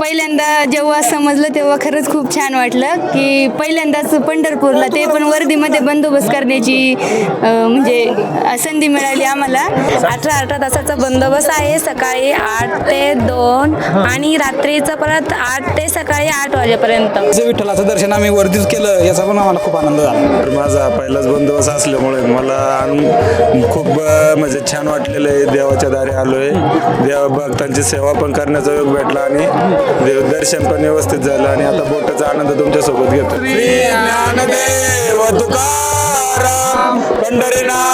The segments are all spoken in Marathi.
पहिल्यांदा जेव्हा समजलं तेव्हा खरंच खूप छान वाटलं की पहिल्यांदाच पंढरपूरला ते पण वर्दीमध्ये बंदोबस्त करण्याची म्हणजे संधी मिळाली आम्हाला. अठरा अठरा तासाचा बंदोबस्त आहे सकाळी आठ ते दोन आणि रात्रीचं परत आठ ते सकाळी आठ वाजेपर्यंत. विठ्ठलाचं दर्शन आम्ही वर्धीत केलं याचा पण आम्हाला खूप आनंद झाला. तर माझा पहिलाच बंदोबस्त असल्यामुळे मला खूप म्हणजे छान वाटलेलं आहे. देवाच्या दारी आलोय. देव भक्तांची सेवा पण करण्याचा योग भेटला आणि दर्शन पण व्यवस्थित झालं आणि आता बोटाचा आनंद तुमच्यासोबत घेतो. ज्ञानदेव तुकाराम पंढरीनाथ.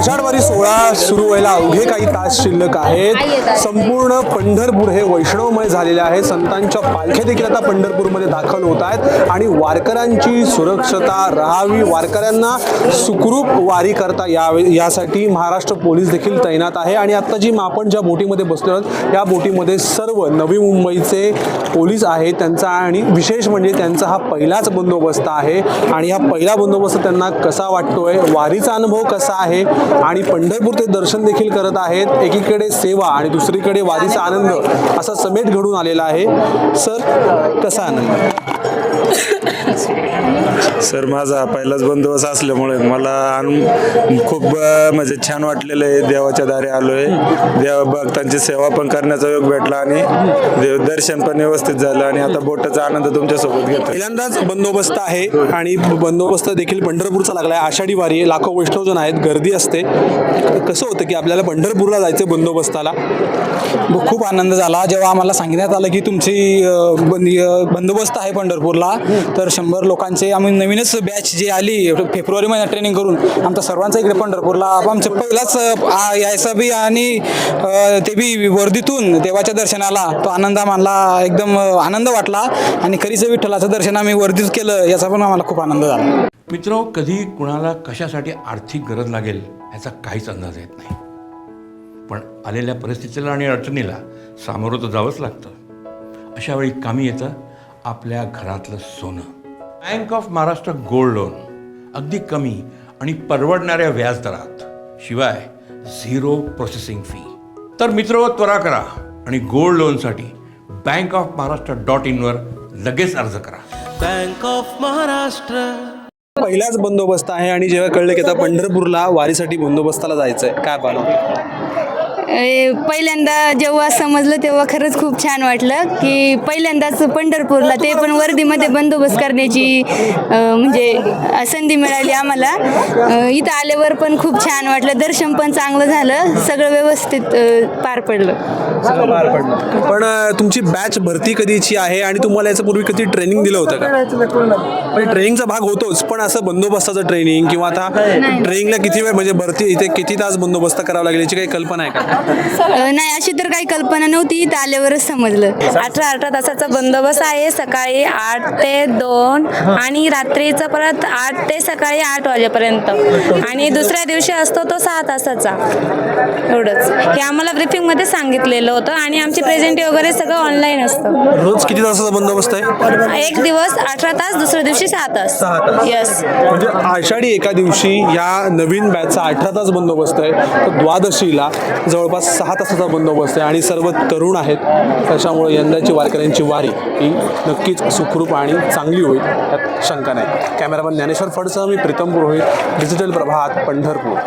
आषाढवारी सोहळा सुरू व्हायला अवघे काही तास शिल्लक आहेत. संपूर्ण पंढरपूर हे वैष्णवमय झालेले आहे. संतांच्या पालख्या देखील आता पंढरपूरमध्ये दाखल होत आहेत. आणि वारकऱ्यांची सुरक्षता राहावी. वारकऱ्यांना सुखरूप वारी करता यावे यासाठी महाराष्ट्र पोलीस देखील तैनात आहे. आणि आता जी आपण ज्या बोटीमध्ये बसलो आहोत या बोटीमध्ये सर्व नवी मुंबईचे पोलीस आहेत त्यांचा आणि विशेष म्हणजे त्यांचा हा पहिलाच बंदोबस्त आहे. आणि हा पहिला बंदोबस्त त्यांना कसा वाटतोय? वारीचा अनुभव कसा आहे? आणि पंढरपूर ते दर्शन देखील करत आहेत. एकीकडे सेवा आणि दुसरीकडे वारीचा आनंद असा समेट घडून आलेला आहे. सर कसा आनंद? सर माझा पहिलाच बंदोबस्त असल्यामुळे मला आन- खूप म्हणजे छान वाटलेलं आहे. देवाच्या दारी आलोय. देव भक्तांची सेवा पण करण्याचा योग भेटला आणि देव दर्शन पण व्यवस्थित झालं आणि आता बोटाचा आनंद तुमच्यासोबत घेतो पहिल्यांदाच बंदोबस्त आहे आणि बंदोबस्त देखील पंढरपूरचा लागला आहे आषाढी वारी आहे, लाखो वैष्णवजन आहेत. गर्दी असते. कसं होतं की आपल्याला पंढरपूरला जायचं बंदोबस्ताला? खूप आनंद झाला. जेव्हा आम्हाला सांगण्यात आलं की तुमची बंदोबस्त आहे पंढरपूरला तर शंभर लोकांचे आम्ही नवीनच बॅच जी आली फेब्रुवारी महिन्यात ट्रेनिंग करून आमचा सर्वांचा इकडे पंढरपूरला आमचं पहिलाच यायचा बी आणि ते बी वर्दीतून देवाच्या दर्शनाला तो आनंद आम्हाला एकदम आनंद वाटला. आणि खरीच विठ्ठलाचं दर्शन आम्ही वर्दीत केलं याचा पण आम्हाला खूप आनंद झाला. मित्र कधी कुणाला कशासाठी आर्थिक गरज लागेल ह्याचा काहीच अंदाज येत नाही. पण आलेल्या परिस्थितीला आणि अडचणीला सामोरं तर जावंच लागतं. अशा वेळी कामी येतं. आपल्या घरातलं सोनं. Bank of Maharashtra gold loan अगदी कमी आणि परवडणाऱ्या व्याजदरात शिवाय झिरो प्रोसेसिंग फी तर मित्र त्वरा करा आणि गोल्ड लोनसाठी बँक ऑफ महाराष्ट्र डॉट इनवर लगेच अर्ज करा. बँक ऑफ महाराष्ट्र पहिलाच बंदोबस्त आहे आणि जेव्हा कळलं की आता पंढरपूरला वारीसाठी बंदोबस्ताला जायचं आहे काय पाहणं ए, पहिल्यांदा जेव्हा समजलं तेव्हा खरंच खूप छान वाटलं की पहिल्यांदाच पंढरपूरला ते पण वर्दीमध्ये बंदोबस्त करण्याची अं, म्हणजे संधी मिळाली आम्हाला. अं, इथं आल्यावर पण खूप छान वाटलं. दर्शन पण चांगलं झालं. सगळं व्यवस्थित अं, पार पडलं. सगळं पार पडलं. पण अं, तुमची बॅच भरती कधीची आहे आणि तुम्हाला याच्या पूर्वी कधी ट्रेनिंग दिलं होतं का? पण ट्रेनिंगचा भाग होतोच पण असं बंदोबस्ताचं ट्रेनिंग किंवा आता ट्रेनिंगला किती वेळ म्हणजे भरती इथे किती तास बंदोबस्त करावा लागेल याची काही कल्पना आहे का? नाही अशी तर काही कल्पना नव्हती. इथं आल्यावरच समजलं. अठरा अठरा तासाचा बंदोबस्त आहे. सकाळी आठ ते दोन आणि रात्रीचं परत आठ ते सकाळी आठ वाजेपर्यंत. आणि दुसऱ्या दिवशी असतो तो सहा तासाचा. एवढंच. हे आम्हाला ब्रिफिंगमध्ये सांगितलेलं होतं आणि आमची प्रेझेंटी वगैरे सगळं ऑनलाईन असतं. रोज किती तासाचा बंदोबस्त आहे? एक दिवस अठरा तास दुसऱ्या दिवशी सहा तास. येस म्हणजे आषाढी एका दिवशी या नवीन बॅचचा अठरा तास बंदोबस्त आहे. तर द्वादशीला जवळपास सहा तासाचा बंदोबस्त आहे आणि सर्व तरुण आहेत. त्याच्यामुळे यंदाची वारकऱ्यांची वारी ही नक्कीच सुखरूप आणि चांगली होईल. यात शंका नाही. कॅमेरामॅन ज्ञानेश्वर फडसह मी प्रीतम पुरोहित डिजिटल प्रभात पंढरपूर.